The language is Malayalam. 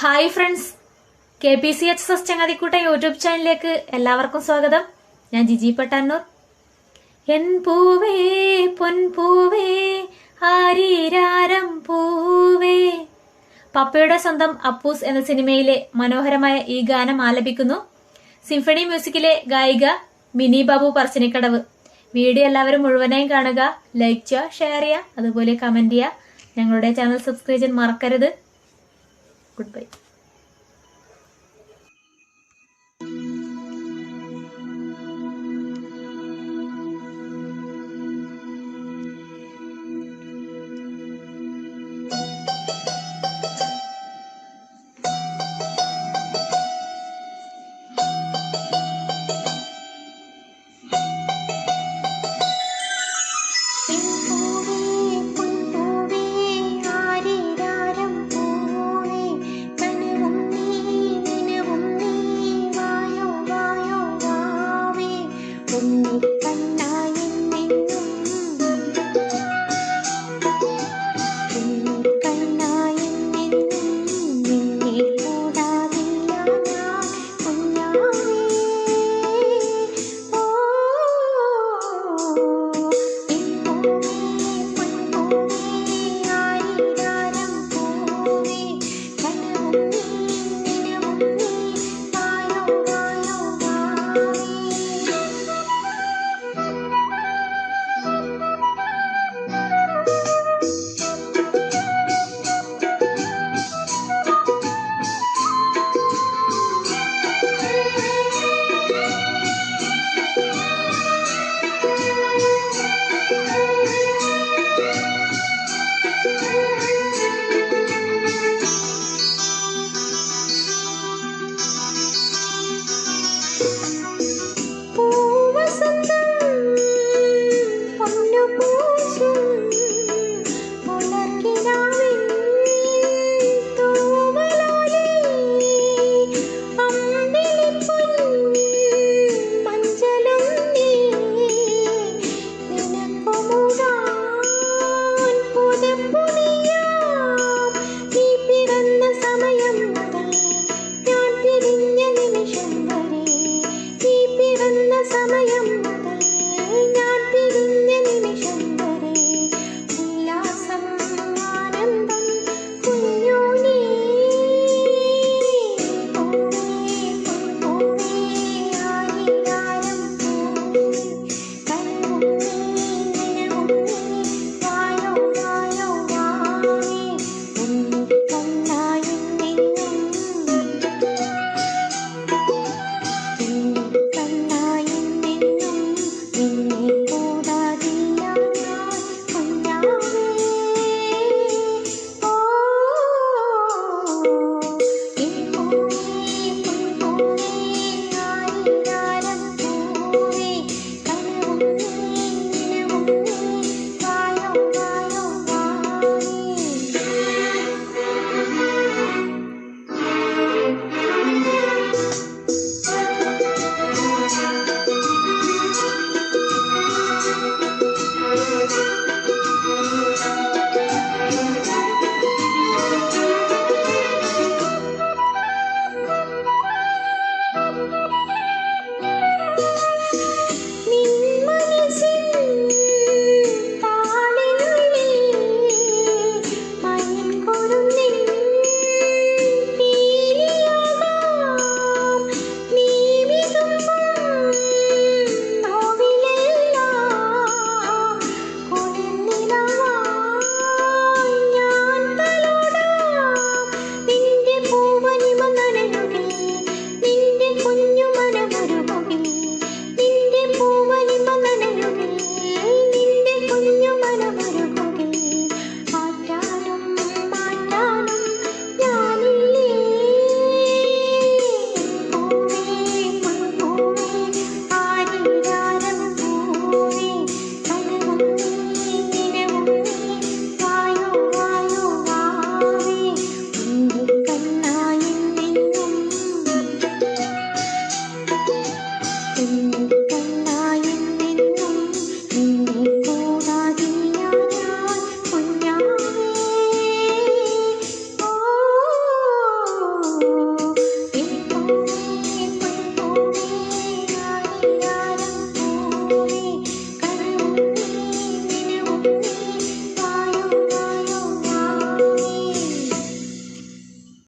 Hi friends. K P C H S ചങ്ങാതിക്കൂട്ട YouTube ചാനലിലേക്ക് എല്ലാവർക്കും സ്വാഗതം. ഞാൻ ജിജി പട്ടാന്നൂർ. എൻ പൂവേ പൊൻപൂവേ ആരീരാരം പൂവേ പപ്പയുടെ സ്വന്തം അപ്പൂസ് എന്ന സിനിമയിലെ മനോഹരമായ ഈ ഗാനം ആലപിക്കുന്നു. സിംഫണി മ്യൂസിക്കിലെ ഗായിക മിനി ബാബു പറശ്ശിനിക്കടവ്. വീഡിയോ എല്ലാവരും മുഴുവനായും കാണുക. ലൈക്ക് ചെയ്യുക ഷെയർ ചെയ്യുക അതുപോലെ കമന്റ് ചെയ്യുക. ഞങ്ങളുടെ ചാനൽ സബ്സ്ക്രൈബ് ചെയ്യാൻ മറക്കരുത്. goodbye.